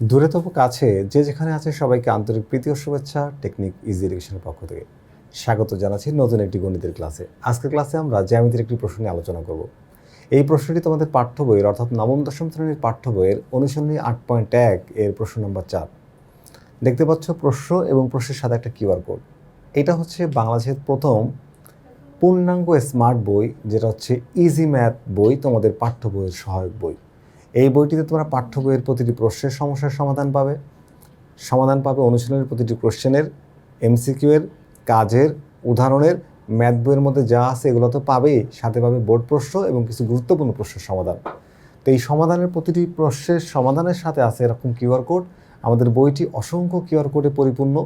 দূরে তবু কাছে, যে যেখানে আছে সবাইকে আন্তরিক প্রীতি ও শুভেচ্ছা, টেকনিক ইজি এডুকেশনের পক্ষ থেকে। স্বাগত জানাচ্ছি নতুন একটি গণিতের ক্লাসে। আজকের ক্লাসে আমরা জ্যামিতির একটি প্রশ্ন নিয়ে আলোচনা করব। এই প্রশ্নটি তোমাদের পাঠ্য বইয়ের, অর্থাৎ নবম দশম শ্রেণির পাঠ্য বইয়ের অনুসরণী আট পয়েন্ট এক এর প্রশ্ন নম্বর চার। দেখতে পাচ্ছ প্রশ্ন এবং প্রশ্নের সাথে একটা কিউআর কোড। এটা হচ্ছে বাংলাদেশের প্রথম পূর্ণাঙ্গ স্মার্ট বই, যেটা হচ্ছে ইজি ম্যাথ বই, তোমাদের পাঠ্য বইয়ের সহায়ক বই। এই বইটিতে তোমরা পাঠ্য বইয়ের প্রতিটি প্রশ্নের সমস্যার সমাধান পাবে। সমাধান পাবে অনুশীলনের প্রতিটি কোশ্চেনের এমসিকিউ এর কাজের, উদাহরণের, ম্যাথ বইয়ের মধ্যে যা আছে এগুলো তো পাবেই। সাথে পাবে বোর্ড প্রশ্ন এবং কিছু গুরুত্বপূর্ণ প্রশ্নের সমাধান। তো এই সমাধানের প্রতিটি প্রশ্নের সমাধানের সাথে আছে এরকম কিউআর কোড। আমাদের বইটি অসংখ্য কিউআর কোডে পরিপূর্ণ।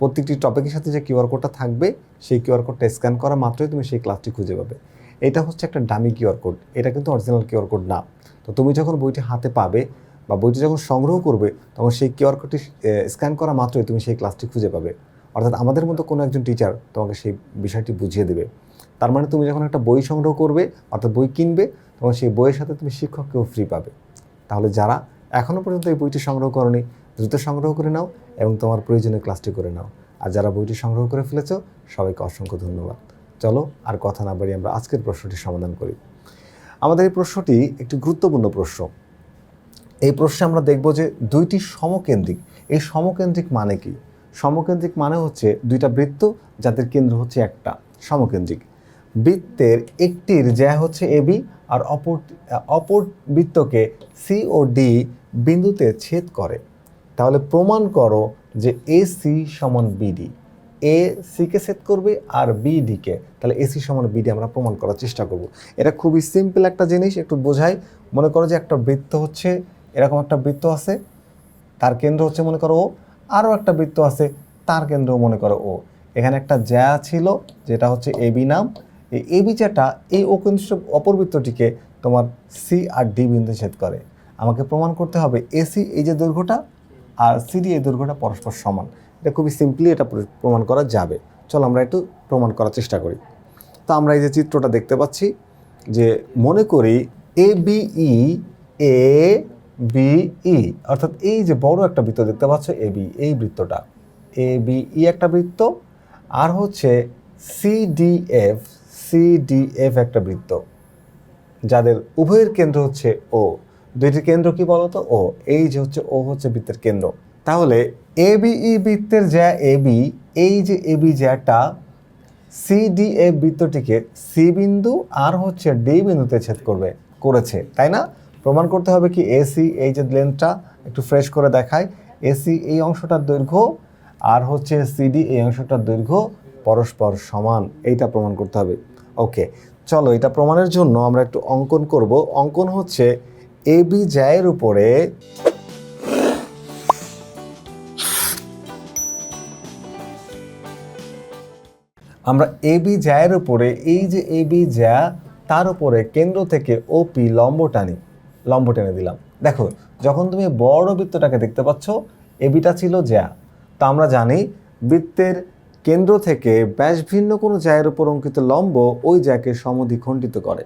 প্রত্যেকটি টপিকের সাথে যে কিউআর কোডটা থাকবে, সেই কিউআর কোডটা স্ক্যান করা মাত্রই তুমি সেই ক্লাসটি খুঁজে পাবে। এটা হচ্ছে একটা ডামি কিউআর কোড এটা কিন্তু অরিজিনাল কিউআর কোড না। তো তুমি যখন বইটি হাতে পাবে বা বইটি যখন সংগ্রহ করবে, তখন সেই কিউআর কোডটি স্ক্যান করা মাত্রই তুমি সেই ক্লাসটি খুঁজে পাবে। অর্থাৎ আমাদের মতো কোনো একজন টিচার তোমাকে সেই বিষয়টি বুঝিয়ে দেবে। তার মানে তুমি যখন একটা বই সংগ্রহ করবে, অর্থাৎ বই কিনবে, তখন সেই বইয়ের সাথে তুমি শিক্ষককেও ফ্রি পাবে। তাহলে যারা এখনও পর্যন্ত এই বইটি সংগ্রহ করনি, দ্রুত সংগ্রহ করে নাও এবং তোমার প্রয়োজনীয় ক্লাসটি করে নাও। আর যারা বইটি সংগ্রহ করে ফেলেছ, সবাইকে অসংখ্য ধন্যবাদ। চলো আর কথা না বাড়িয়ে আমরা আজকের প্রশ্নটি সমাধান করি। আমাদের এই প্রশ্নটি একটি গুরুত্বপূর্ণ প্রশ্ন। এই প্রশ্নে আমরা দেখব যে দুইটি সমকেন্দ্রিক, এই সমকেন্দ্রিক মানে কি? সমকেন্দ্রিক মানে হচ্ছে দুইটা বৃত্ত যাদের কেন্দ্র হচ্ছে একটা, সমকেন্দ্রিক। বৃত্তের একটির যা হচ্ছে এবি আর অপর অপর বৃত্তকে সি ও ডি বিন্দুতে ছেদ করে। তাহলে প্রমাণ করো যে এ সি সমান বিডি এ সিকে সেট করবে আর বি ডিকে তাহলে এসি সমান বিডি আমরা প্রমাণ করার চেষ্টা করব। এটা খুবই সিম্পল একটা জিনিস, একটু বোঝাই। মনে করো যে একটা বৃত্ত হচ্ছে, এরকম একটা বৃত্ত আছে, তার কেন্দ্র হচ্ছে মনে করো ও আরও একটা বৃত্ত আছে, তার কেন্দ্র মনে করো ও এখানে একটা জ্যা ছিল, যেটা হচ্ছে এবি নাম। এই এবি জ্যাটা এই ও কেন্দ্র অপর বৃত্তটিকে তোমার সি আর ডি বিন্দু ছেদ করে। আমাকে প্রমাণ করতে হবে এসি এই যে দৈর্ঘ্যটা, আর সিডি এই দৈর্ঘ্যটা পরস্পর সমান। এটা খুবই সিম্পলি এটা প্রমাণ করা যাবে। চলো আমরা একটু প্রমাণ করার চেষ্টা করি। তো আমরা এই যে চিত্রটা দেখতে পাচ্ছি যে মনে করি এ বিই এ বিই অর্থাৎ এই যে বড় একটা বৃত্ত দেখতে পাচ্ছ এ বি এই বৃত্তটা। এ বিই একটা বৃত্ত, আর হচ্ছে সিডিএফ সিডিএফ একটা বৃত্ত। যাদের উভয়ের কেন্দ্র হচ্ছে ও দুইটির কেন্দ্র কি বলতো? ও এই যে হচ্ছে ও হচ্ছে বৃত্তের কেন্দ্র। তাহলে এ বিই বৃত্তের জ্যা এ বি এই যে এ বি জ্যাটা সিডিএফ বৃত্তটিকে সি বিন্দু আর হচ্ছে ডি বিন্দুতে ছেদ করবে, করেছে, তাই না? প্রমাণ করতে হবে কি এসি এই যে লেন্থটা একটু ফ্রেশ করে দেখায় এসি এই অংশটার দৈর্ঘ্য আর হচ্ছে সিডি এই অংশটার দৈর্ঘ্য পরস্পর সমান, এইটা প্রমাণ করতে হবে। ওকে, চলো এটা প্রমাণের জন্য আমরা একটু অঙ্কন করব। অঙ্কন হচ্ছে এ বি জ্যায়ের উপরে আমরা এ বি জ্যায়ের উপরে, এই যে এ বি জ্যা, তার উপরে কেন্দ্র থেকে ওপি লম্ব টানি, লম্ব টেনে দিলাম। দেখো, যখন তুমি বড় বৃত্তটাকে দেখতে পাচ্ছ এবিটা ছিল জ্যা। তা আমরা জানি বৃত্তের কেন্দ্র থেকে ব্যাস ভিন্ন কোনো জ্যায়ের উপর অঙ্কিত লম্ব ওই জ্যাকে সমদ্বিখণ্ডিত করে।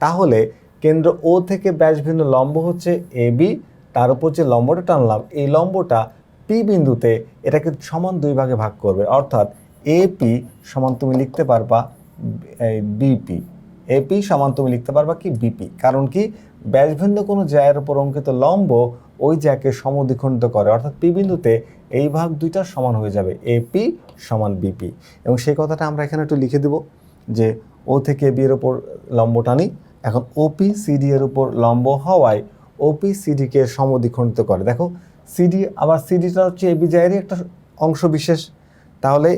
তাহলে কেন্দ্র ও থেকে ব্যাস ভিন্ন লম্ব হচ্ছে এ বি, তার উপর যে লম্বটা টানলাম, এই লম্বটা পি বিন্দুতে এটাকে সমান দুই ভাগে ভাগ করবে। অর্থাৎ এপি সমান তুমি লিখতে পারবা বিপি এপি সমান তুমি লিখতে পারবা কি বিপি কারণ কি ব্যাসভিন্ন কোনো জ্যায়ের উপর অঙ্কিত লম্ব ওই জ্যাকে সমদ্বিখণ্ডিত করে। অর্থাৎ পি বিন্দুতে এই ভাগ দুইটা সমান হয়ে যাবে এপি সমান বিপি এবং সেই কথাটা আমরা এখানে একটু লিখে দেব যে ও থেকে বি এর উপর লম্ব টানি। এখন ওপি সিডি এর উপর লম্ব হওয়ায় ওপি সিডিকে সমদ্বিখণ্ডিত করে। দেখো সিডি আবার সিডিটা হচ্ছে এবি জায়েরই একটা অংশ বিশেষ। তাহলে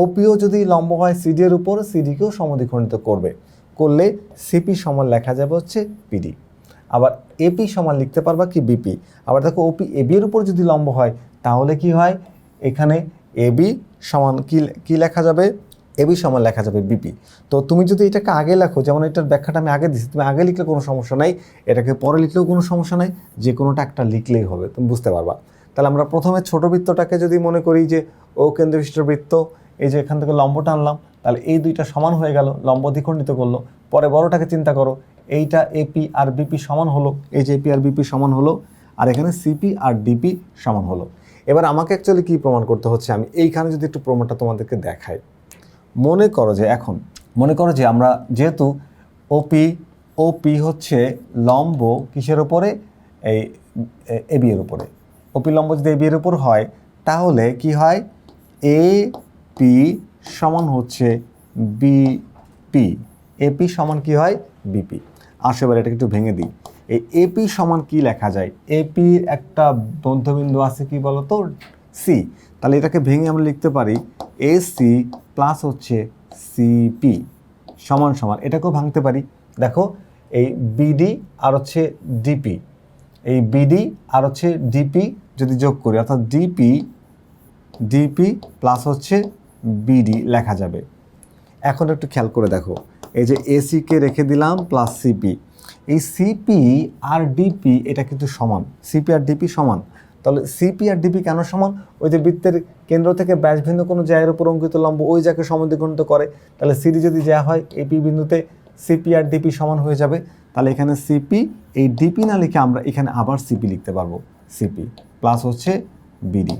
ওপিও যদি লম্ব হয় সিডি এর উপর সিডিকেও সমদ্বিখণ্ডিত করবে। করলে সিপি সমান লেখা যাবে হচ্ছে পিডি আবার এপি সমান লিখতে পারবা কি বিপি আবার দেখো ওপি এবি এর উপর যদি লম্ব হয়, তাহলে কি হয়? এখানে এবি সমান কি কি লেখা যাবে? এবি সমান লেখা যাবে বিপি তো তুমি যদি এটাকে আগে লেখো, যেমন এটার ব্যাখ্যাটা আমি আগে দিচ্ছি তুমি আগে লিখলে কোনো সমস্যা নাই, এটাকে পরে লিখলেও কোনো সমস্যা নাই যে কোনোটা একটা লিখলেই হবে, তুমি বুঝতে পারবা। তাহলে আমরা প্রথমে ছোট বৃত্তটাকে যদি মনে করি যে ও কেন্দ্রবিষ্ট বৃত্ত, এই যে এখান থেকে লম্ব টানলাম তাহলে এই দুইটা সমান হয়ে গেল, লম্ব দ্বিখণ্ডিত করল। পরে বড়টাকে চিন্তা করো, এইটা এপি আর বিপি সমান হলো, এই যে এপি আর বিপি সমান হলো, আর এখানে সিপি আর ডিপি সমান হলো। এবার আমাকে অ্যাকচুয়ালি কী প্রমাণ করতে হচ্ছে? আমি এইখানে যদি একটু প্রমাণটা তোমাদেরকে দেখাই। মনে করো যে এখন, মনে করো যে আমরা যেহেতু ওপি ওপি হচ্ছে লম্ব কিসের ওপরে এই এবি এর উপরে ওপি লম্ব যদি এবি এর উপর হয়, তাহলে কি হয়? এ পি সমান হচ্ছে বিপি এপি সমান কি হয়? বিপি আসো এবার এটাকে একটু ভেঙে দিই। এই এপি সমান কি লেখা যায়? এপির একটা বন্ধবিন্দু আছে কি বলতো? সি তাহলে এটাকে ভেঙে আমরা লিখতে পারি এ সি প্লাস হচ্ছে সিপি সমান সমান। এটাকেও ভাঙতে পারি। দেখো, এই বিডি আর হচ্ছে ডিপি এই বিডি আর হচ্ছে ডিপি যদি যোগ করি, অর্থাৎ ডিপি ডিপি প্লাস হচ্ছে বিডি লেখা যাবে। এখন একটু খেয়াল করে দেখো, এই যে এসিকে রেখে দিলাম প্লাস সিপি এই সিপি আর ডিপি এটা কিন্তু সমান। সিপি আর ডিপি সমান। তাহলে সিপি আর ডিপি কেন সমান? ওই যে বৃত্তের কেন্দ্র থেকে ব্যাসভিন্ন কোনো জায়গার উপর অঙ্কিত লম্ব ওই জায়গাকে সমদ্বিখণ্ডিত করে। তাহলে সিডি যদি যা হয় এপি বিন্দুতে সিপি আর ডিপি সমান হয়ে যাবে। তাহলে এখানে সিপি এই ডিপি না লিখে আমরা এখানে আবার সিপি লিখতে পারব সিপি প্লাস হচ্ছে বিডি।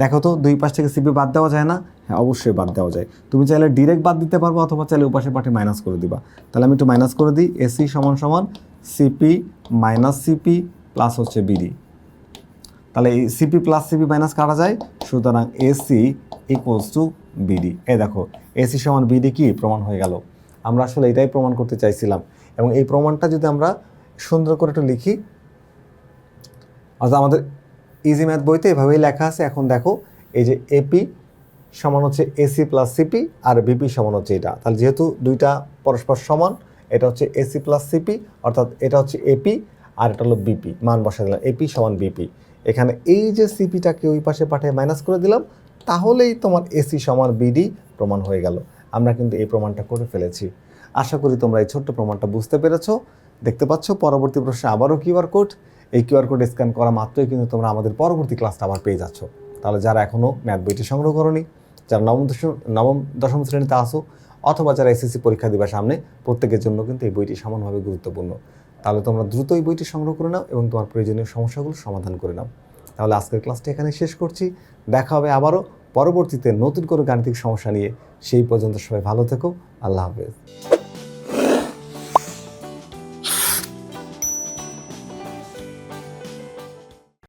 দেখো তো, দুই পাশ থেকে সিপি বাদ দেওয়া যায় না? হ্যাঁ অবশ্যই বাদ দেওয়া যায়। তুমি চাইলে ডিরেক্ট বাদ দিতে পারব অথবা চাইলে উপাশে পাঠে মাইনাস করে দিবা। তাহলে আমি একটু মাইনাস করে দিই এসি সমান সমান সিপি মাইনাস সিপি প্লাস হচ্ছে বিডি। তাহলে এই সিপি প্লাস সিপি মাইনাস কাটা যায়, সুতরাং এসি ইকুয়ালস টু বিডি। এ দেখো এসি সমান বিডি কি? প্রমাণ হয়ে গেল। আমরা আসলে এটাই প্রমাণ করতে চাইছিলাম। এবং এই প্রমাণটা যদি আমরা সুন্দর করে একটু লিখি, অর্থাৎ আমাদের ইজি ম্যাথ বইতে এভাবেই লেখা আছে। এখন দেখো, এই যে এপি সমান হচ্ছে এসি প্লাস সিপি আর বিপি সমান হচ্ছে এটা। তাহলে যেহেতু দুইটা পরস্পর সমান, এটা হচ্ছে এসি প্লাস সিপি অর্থাৎ এটা হচ্ছে এপি আর এটা হলো বিপি মান বসা দিলাম এপি সমান বিপি এখানে এই যে সিপিটাকে ওই পাশে পাঠিয়ে মাইনাস করে দিলাম, তাহলেই তোমার এসি সমান বিডি প্রমাণ হয়ে গেল। আমরা কিন্তু এই প্রমাণটা করে ফেলেছি। আশা করি তোমরা এই ছোট্ট প্রমাণটা বুঝতে পেরেছ। দেখতে পাচ্ছ, পরবর্তী প্রশ্নে আবারও কিউআর কোড এই কিউআর কোড স্ক্যান করা মাত্রই কিন্তু তোমরা আমাদের পরবর্তী ক্লাসটা আবার পেয়ে যাচ্ছ। তাহলে যারা এখনও ম্যাথ বইটি সংগ্রহ করনি, যারা নবম দশম নবম দশম শ্রেণীতে আসো অথবা যারা এসএসসি পরীক্ষা দিবার সামনে, প্রত্যেকের জন্য কিন্তু এই বইটি সমানভাবে গুরুত্বপূর্ণ। তাহলে তোমরা দ্রুত এই বইটি সংগ্রহ করে নাও এবং তোমার প্রয়োজনীয় সমস্যাগুলো সমাধান করে নাও। তাহলে আজকের ক্লাসটি এখানে শেষ করছি। দেখা হবে আবারও পরবর্তীতে নতুন কোনো গাণিতিক সমস্যা নিয়ে। সেই পর্যন্ত সবাই ভালো থেকো। আল্লাহ হাফেজ।